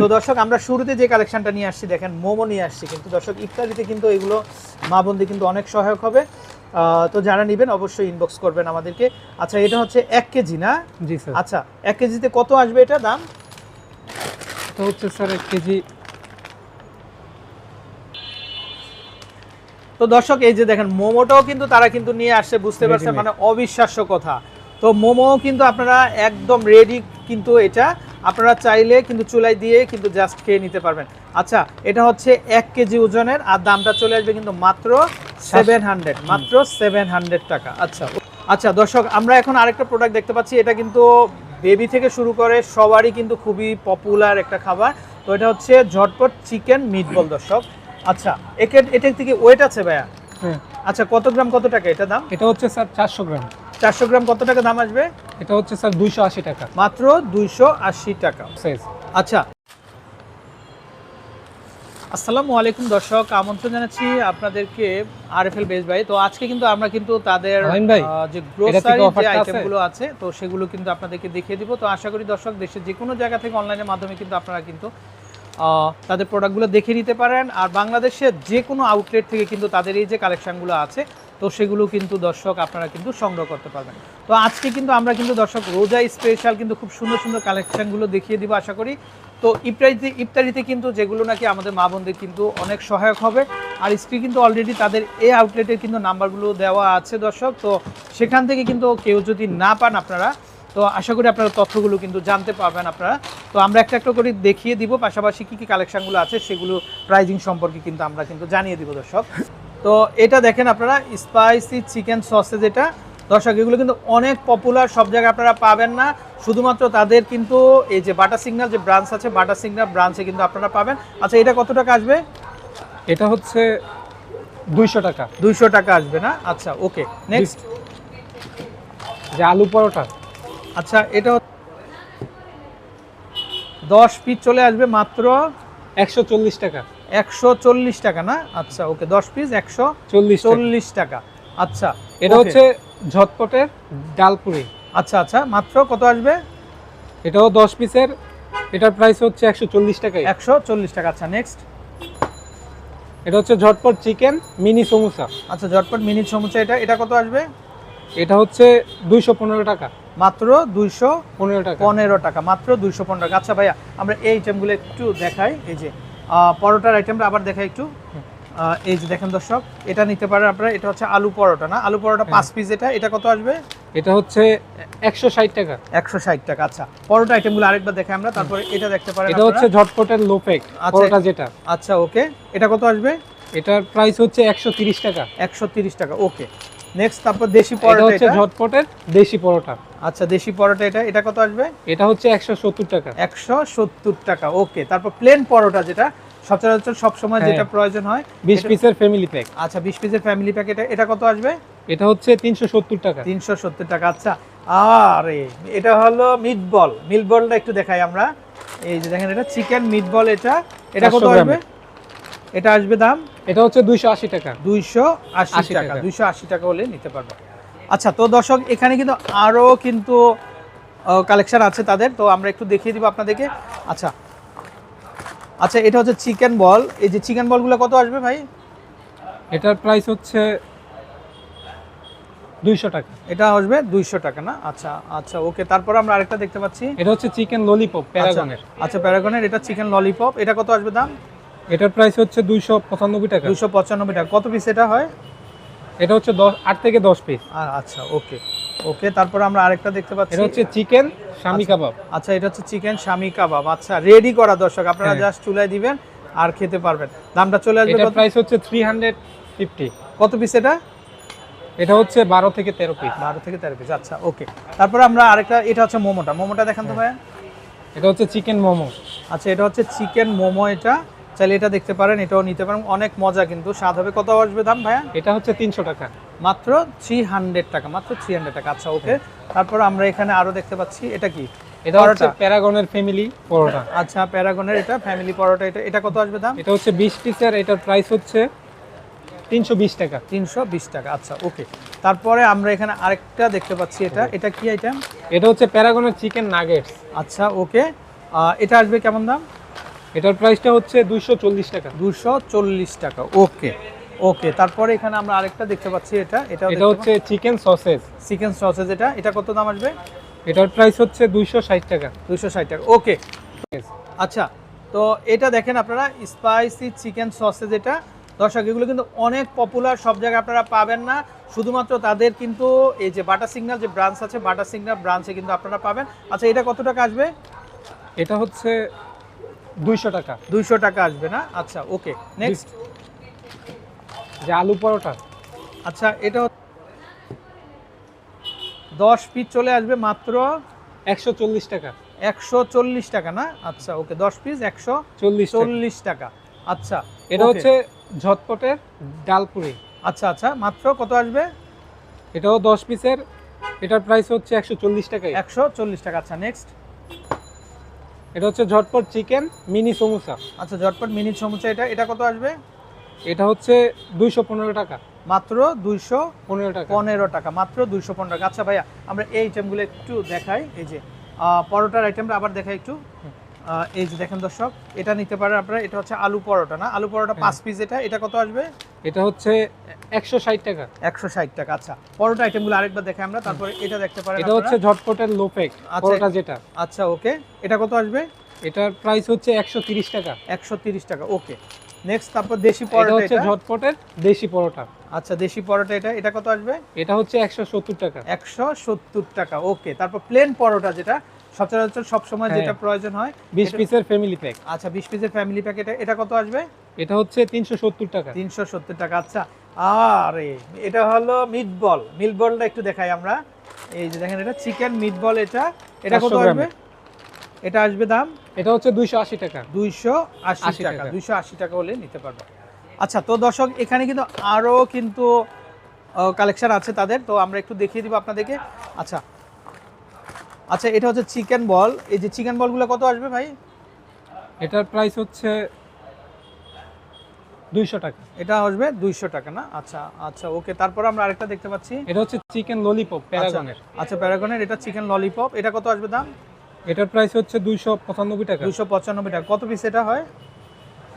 তো দর্শক আমরা শুরুতে যে কালেকশনটা নিয়ে আসছি দেখেন মোমো নিয়ে আসছি। কিন্তু দর্শক ইফতারিতে কিন্তু এগুলো মা বন্দি কিন্তু অনেক সহায়ক হবে। তো যারা নেবেন অবশ্যই ইনবক্স করবেন আমাদেরকে। আচ্ছা এটা হচ্ছে এক কেজি না? জি স্যার। আচ্ছা এক কেজিতে কত আসবে এটা দাম? তো হচ্ছে স্যার এক কেজি। তো দর্শক এই যে দেখেন মোমোটাও কিন্তু তারা কিন্তু নিয়ে আসছে বুঝতে পারছেন? মানে অবিশ্বাস্য কথা। তো মোমো কিন্তু আপনারা একদম রেডি কিন্তু এটা। আপনারা চাইলে কিন্তু চুলাই দিয়ে কিন্তু জাস্ট খেয়ে নিতে পারবেন। আচ্ছা এটা হচ্ছে এক কেজি ওজনের আর দামটা চলে আসবে কিন্তু মাত্র সেভেন হান্ড্রেড মাত্র সেভেন হান্ড্রেড টাকা। আচ্ছা আচ্ছা দর্শক আমরা এখন আরেকটা প্রোডাক্ট দেখতে পাচ্ছি। এটা কিন্তু বেবি থেকে শুরু করে সবারই কিন্তু খুবই পপুলার একটা খাবার। তো এটা হচ্ছে ঝটপট চিকেন মিটবল দর্শক। আচ্ছা একে এটা থেকে ওয়েট আছে ভাইয়া? হ্যাঁ। আচ্ছা কত গ্রাম কত টাকা এটা দাম? এটা হচ্ছে স্যার চারশো গ্রাম। চারশো গ্রাম কত টাকা দাম আসবে? এটা হচ্ছে স্যার দুইশো আশি টাকা। মাত্র দুইশো আশি টাকা। সাইজ আচ্ছা। আসসালামু আলাইকুম দর্শক আমন্ত্রণ জানাচ্ছি আপনাদেরকে আরএফএল বেস ভাই। তো আজকে কিন্তু আমরা কিন্তু তাদের যে গ্রোসারি যে? আইটেমগুলো আছে? তো সেগুলো কিন্তু আপনাদেরকে দেখিয়ে দিব। তো আশা করি দর্শক দেশের যে কোনো জায়গা থেকে অনলাইনের মাধ্যমে কিন্তু আপনারা কিন্তু তাদের প্রোডাক্টগুলো দেখে নিতে পারেন। আর বাংলাদেশের যে কোনো আউটলেট থেকে কিন্তু তাদের এই যে কালেকশনগুলো আছে তো সেগুলো কিন্তু দর্শক আপনারা কিন্তু সংগ্রহ করতে পারবেন। তো আজকে কিন্তু আমরা কিন্তু দর্শক রোজা স্পেশাল কিন্তু খুব সুন্দর সুন্দর কালেকশনগুলো দেখিয়ে দিব আশা করি। তো ইফতারিতে ইফতারিতে কিন্তু যেগুলো নাকি আমাদের মা বোনদের কিন্তু অনেক সহায়ক হবে। আর স্ক্রিন কিন্তু অলরেডি তাদের এই আউটলেটের কিন্তু নাম্বারগুলো দেওয়া আছে দর্শক। তো সেখান থেকে কিন্তু কেউ যদি না পান আপনারা, তো আশা করি আপনারা তথ্যগুলো কিন্তু জানতে পারবেন আপনারা। তো আমরা একটা একটা করে দেখিয়ে দিব, পাশাপাশি কী কী কালেকশনগুলো আছে সেগুলো প্রাইজিং সম্পর্কে কিন্তু আমরা কিন্তু জানিয়ে দিব দর্শক। তো এটা দেখেন আপনারা স্পাইসি চিকেন সসেজ এটা দর্শক এগুলো কিন্তু অনেক পপুলার সব জায়গায় আপনারা পাবেন না। শুধুমাত্র তাদের কিন্তু এই যে বাটা সিগন্যাল যে ব্রাঞ্চ আছে বাটা সিগনাল ব্রাঞ্চে কিন্তু আপনারা পাবেন। আচ্ছা এটা কত টাকা আসবে? এটা হচ্ছে দুইশো টাকা। দুইশো টাকা আসবে না? আচ্ছা ওকে নেক্সট যে আলু পরোটা। আচ্ছা এটা দশ পিস চলে আসবে মাত্র একশো চল্লিশ টাকা। একশো চল্লিশ টাকা না? আচ্ছা ওকে দশ পিস একশো চল্লিশ টাকা। চল্লিশ টাকা। আচ্ছা এটা হচ্ছে ঝটপটের ডালপুরি। আচ্ছা আচ্ছা মাত্র কত আসবে? এটাও দশ পিসের এটার প্রাইস হচ্ছে একশো চল্লিশ টাকাই। একশো চল্লিশ টাকা। আচ্ছা নেক্সট এটা হচ্ছে ঝটপট চিকেন মিনি সমুসা। আচ্ছা ঝটপট মিনিট সমুচা এটা এটা কত আসবে? এটা হচ্ছে দুইশো পনেরো টাকা। মাত্র দুইশো পনেরো টাকা। পনেরো টাকা। মাত্র দুইশো পনেরো টাকা। আচ্ছা ভাইয়া আমরা এই আইটেমগুলো একটু দেখাই। এই যে পরোটার আইটেমটা আবার দেখাই একটু। এই যে দেখেন দর্শক এটা নিতে পারেন আপনারা এটা হচ্ছে আলু পরোটা না? আলু পরোটা পাঁচ পিস এটা এটা কত আসবে? এটা হচ্ছে একশো ষাট টাকা। একশো ষাট টাকা আচ্ছা। পরোটা আইটেমগুলো আরেকবার দেখে আমরা তারপরে এটা দেখতে পারেন এটা হচ্ছে ঝটপটের লোপেক আচ্ছা। পরোটা যেটা। আচ্ছা ওকে এটা কত আসবে? এটার প্রাইস হচ্ছে একশো তিরিশ টাকা। একশো তিরিশ টাকা ওকে নেক্সট তারপর দেশি এটা হচ্ছে ঝটপটের দেশি পরোটা। আচ্ছা দেশি পরোটা এটা? এটা কত আসবে? এটা হচ্ছে একশো সত্তর টাকা। একশো সত্তর টাকা ওকে। তারপর প্লেন পরোটা যেটা সচরাচর সবসময় হ্যাঁ। যেটা প্রয়োজন হয় বিশ এটা- পিসের ফ্যামিলি প্যাক আচ্ছা বিশ পিসের ফ্যামিলি প্যাকেট এটা এটা কত আসবে? এটা হচ্ছে তিনশো সত্তর টাকা। তিনশো সত্তর টাকা আচ্ছা। আরে এটা হলো মিট বল মিট বলটা একটু দেখাই আমরা। এই যে দেখেন এটা চিকেন মিট বল এটা। এটা কত আসবে। এটা আসবে দাম? এটা হচ্ছে দুইশো আশি টাকা। দুইশো আশি টাকা। দুইশো আশি টাকা হলে নিতে পারব। আচ্ছা তো দর্শক এখানে কিন্তু আরও কিন্তু কালেকশন আছে তাদের। তো আমরা একটু দেখিয়ে দিব আপনাদেরকে। আচ্ছা। আচ্ছা এটা হচ্ছে চিকেন বল এই যে চিকেন বলগুলো কত আসবে ভাই? এটার প্রাইস হচ্ছে দুইশো টাকা। এটা আসবে দুইশো টাকা না? আচ্ছা আচ্ছা ওকে। তারপর আমরা আরেকটা দেখতে পাচ্ছি। এটা হচ্ছে চিকেন ললিপপ প্যারাগনের আচ্ছা, আচ্ছা প্যারাগনের এটা চিকেন ললিপপ এটা কত আসবে দাম? এটার প্রাইস হচ্ছে দুইশো পঁচানব্বই টাকা। দুশো পঁচানব্বই টাকা। কত পিস এটা হয়? এটা হচ্ছে দশ আট থেকে দশ পিস আর আচ্ছা ওকে ওকে তারপর আমরা আরেকটা দেখতে পাচ্ছি। এটা হচ্ছে চিকেন স্বামী আচ্ছা। কাবাব। আচ্ছা এটা হচ্ছে চিকেন স্বামী কাবাব। আচ্ছা রেডি করা দর্শক আপনারা হ্যাঁ। জাস্ট চুলায় দিবেন আর খেতে পারবেন। দামটা চলে আসবে এটার প্রাইস হচ্ছে থ্রি হান্ড্রেড ফিফটি কত পিস এটা? এটা হচ্ছে বারো থেকে তেরো পিস বারো থেকে তেরো পিস আচ্ছা ওকে তারপর আমরা আরেকটা এটা হচ্ছে মোমোটা। মোমোটা দেখান তো ভাইয়া। এটা হচ্ছে চিকেন মোমো। আচ্ছা এটা হচ্ছে চিকেন মোমো এটা। চাইলে এটা দেখতে পারেন এটাও নিতে পারেন। অনেক মজা কিন্তু। স্বাদ হবে। কত আসবে দাম ভাইয়া? এটা হচ্ছে তিনশো টাকা। মাত্র থ্রি হান্ড্রেড টাকা মাত্র থ্রি হান্ড্রেড টাকা। আচ্ছা ওকে। তারপর আমরা এখানে আরও দেখতে পাচ্ছি এটা কি? এটা হচ্ছে প্যারাগনের ফ্যামিলি পরোটা। আচ্ছা প্যারাগনের এটা ফ্যামিলি পরোটা এটা এটা কত আসবে দাম? এটা হচ্ছে বিশ পিসের এটার প্রাইস হচ্ছে তিনশো বিশ টাকা। তিনশো বিশ টাকা। আচ্ছা ওকে। তারপরে আমরা এখানে আরেকটা দেখতে পাচ্ছি এটা। এটা কি আইটেম এটা হচ্ছে প্যারাগনের চিকেন নাগেটস আচ্ছা ওকে। এটা আসবে কেমন দাম? এটার প্রাইসটা হচ্ছে দুইশো চল্লিশ টাকা। দুশো চল্লিশ টাকা ওকে ওকে। তারপরে এখানে আমরা আরেকটা দেখতে পাচ্ছি এটা এটা এটা হচ্ছে চিকেন সসেজ। চিকেন সসেজ এটা এটা কত দাম আসবে? এটার প্রাইস হচ্ছে দুইশো ষাট টাকা। দুশো ষাট টাকা ওকে। আচ্ছা তো এটা দেখেন আপনারা স্পাইসি চিকেন সসেজ এটা। দর্শক এগুলো কিন্তু অনেক পপুলার সব জায়গায় আপনারা পাবেন না। শুধুমাত্র তাদের কিন্তু এই যে বাটা সিগনাল যে ব্রাঞ্চ আছে বাটা সিগনাল ব্রাঞ্চে কিন্তু আপনারা পাবেন। আচ্ছা এটা কত টাকা আসবে? এটা হচ্ছে দুইশো টাকা। দুইশো টাকা আসবে না? আচ্ছা ওকে নেক্সট যে আলু পরোটা। আচ্ছা এটা দশ পিস চলে আসবে মাত্র একশো চল্লিশ টাকা। একশো চল্লিশ টাকা না? আচ্ছা ওকে দশ পিস একশো চল্লিশ টাকা। চল্লিশ টাকা। আচ্ছা এটা হচ্ছে ঝটপটের ডালপুরি। আচ্ছা আচ্ছা মাত্র কত আসবে? এটাও দশ পিসের এটার প্রাইস হচ্ছে একশো চল্লিশ টাকাই। একশো চল্লিশ টাকা। আচ্ছা নেক্সট এটা হচ্ছে ঝটপট চিকেন মিনি সমোসা। আচ্ছা ঝটপট মিনি সমুচা এটা এটা কত আসবে? এটা হচ্ছে দুইশো পনেরো টাকা। মাত্র দুইশো পনেরো টাকা। পনেরো টাকা মাত্র দুইশো পনেরো টাকা। আচ্ছা ভাইয়া আমরা এই আইটেমগুলো একটু দেখাই। এই যে পরোটার আইটেমটা আবার দেখাই একটু। এই যে দেখেন দর্শক এটা নিতে পারেন আপনারা এটা হচ্ছে আলু পরোটা না? আলু পরোটা পাঁচ পিস এটা এটা কত আসবে? এটা হচ্ছে একশো ষাট টাকা। একশো ষাট টাকা আচ্ছা। পরোটা আইটেমগুলো আরেকবার দেখে আমরা তারপরে এটা দেখতে পারেন এটা হচ্ছে ঝটপটের লোফেক আচ্ছা। পরোটা যেটা। আচ্ছা ওকে এটা কত আসবে? এটার প্রাইস হচ্ছে একশো তিরিশ টাকা। একশো তিরিশ টাকা ওকে নেক্সট তারপর দেশি পরোটা হচ্ছে ঝটপটের দেশি পরোটা। আচ্ছা দেশি পরোটা এটা এটা কত আসবে? এটা হচ্ছে একশো সত্তর টাকা। একশো সত্তর টাকা ওকে তারপর প্লেন পরোটা যেটা সচরাচর সবসময় হ্যাঁ। যেটা প্রয়োজন হয় বিশ পিসের ফ্যামিলি প্যাক আচ্ছা বিশ পিসের ফ্যামিলি প্যাকেট এটা এটা কত আসবে? এটা হচ্ছে তিনশো সত্তর টাকা। তিনশো সত্তর টাকা আচ্ছা। আরে এটা হলো মিট বল মিট বলটা একটু দেখাই আমরা। এই যে দেখেন এটা চিকেন মিট বল এটা। এটা কত আসবে? এটা আসবে দাম? এটা হচ্ছে দুইশো আশি টাকা। দুইশো আশি টাকা। টাকা। দুইশো আশি টাকা হলে নিতে পারবে। আচ্ছা তো দর্শক এখানে কিন্তু আরও কিন্তু কালেকশন আছে তাদের। তো আমরা একটু দেখিয়ে দিব আপনাদেরকে। আচ্ছা আচ্ছা এটা হচ্ছে চিকেন বল এই যে চিকেন বলগুলো কত আসবে ভাই? এটার প্রাইস হচ্ছে দুইশো টাকা। এটা আসবে দুইশো টাকা না? আচ্ছা আচ্ছা ওকে তারপর আমরা আরেকটা দেখতে পাচ্ছি। এটা হচ্ছে চিকেন ললিপপ প্যারাগনের আচ্ছা, আচ্ছা প্যারাগনের এটা চিকেন ললিপপ এটা কত আসবে দাম? এটার প্রাইস হচ্ছে দুইশো পঁচানব্বই টাকা। দুশো পঁচানব্বই টাকা। কত পিস এটা হয়?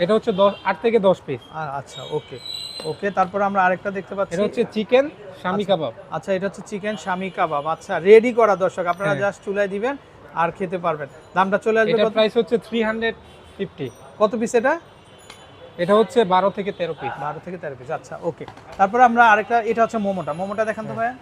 এটা হচ্ছে দশ আট থেকে দশ পিস আচ্ছা ওকে। ওকে তারপর আমরা আরেকটা দেখতে পাচ্ছি। এটা হচ্ছে চিকেন স্বামী কাবাব। আচ্ছা এটা হচ্ছে চিকেন স্বামী কাবাব। আচ্ছা রেডি করা দর্শক আপনারা হ্যাঁ। জাস্ট চুলায় দিবেন আর খেতে পারবেন। দামটা চলে আসবে কত- প্রাইস হচ্ছে থ্রি হান্ড্রেড ফিফটি কত পিস এটা? এটা হচ্ছে বারো থেকে তেরো পিস বারো থেকে তেরো পিস আচ্ছা ওকে তারপরে আমরা আরেকটা এটা হচ্ছে মোমোটা। মোমোটা দেখান তো ভাইয়া।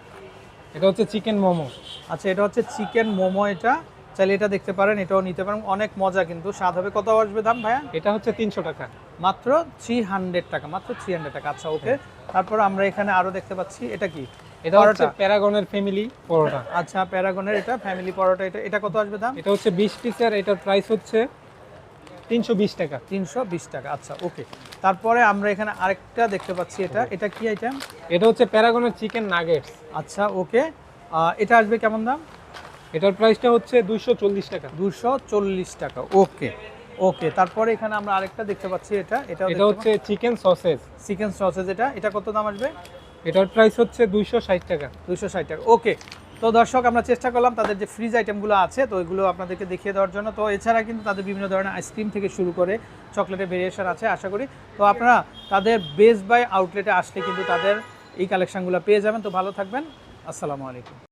এটা হচ্ছে চিকেন মোমো। আচ্ছা এটা হচ্ছে চিকেন মোমো এটা। চাইলে এটা দেখতে পারেন এটাও নিতে পারেন। অনেক মজা কিন্তু। স্বাদ হবে কত আসবে দাম ভাইয়া? এটা হচ্ছে তিনশো টাকা। মাত্র থ্রি হান্ড্রেড টাকা মাত্র থ্রি হান্ড্রেড টাকা। আচ্ছা ওকে। তারপর আমরা এখানে আরও দেখতে পাচ্ছি এটা কি? এটা হচ্ছে প্যারাগনের ফ্যামিলি পরোটা। আচ্ছা প্যারাগনের এটা ফ্যামিলি পরোটা এটা এটা কত আসবে দাম? এটা হচ্ছে বিশ পিসের এটার প্রাইস হচ্ছে তিনশো বিশ টাকা। তিনশো বিশ টাকা আচ্ছা ওকে। তারপরে আমরা এখানে আরেকটা দেখতে পাচ্ছি এটা। এটা কি আইটেম এটা হচ্ছে প্যারাগনের চিকেন নাগেটস আচ্ছা ওকে। এটা আসবে কেমন দাম? এটার প্রাইসটা হচ্ছে চল্লিশ টাকা। দুশো চল্লিশ টাকা ওকে। ওকে তারপরে এখানে আমরা আরেকটা দেখতে পাচ্ছি এটা। এটা এটা হচ্ছে চিকেন সসেজ। চিকেন সসেজ এটা। এটা কত দাম আসবে? এটার প্রাইস হচ্ছে দুইশো ষাট টাকা। দুশো ষাট টাকা। ওকে তো দর্শক আমরা চেষ্টা করলাম তাদের যে ফ্রিজ আইটেমগুলো আছে তো ওইগুলো আপনাদেরকে দেখিয়ে দেওয়ার জন্য। তো এছাড়া কিন্তু তাদের বিভিন্ন ধরনের আইসক্রিম থেকে শুরু করে চকলেটের ভেরিয়েশন আছে আশা করি। তো আপনারা তাদের বেস্ট বাই আউটলেটে আসলে কিন্তু তাদের এই কালেকশনগুলো পেয়ে যাবেন। তো ভালো থাকবেন। আসসালামু আলাইকুম।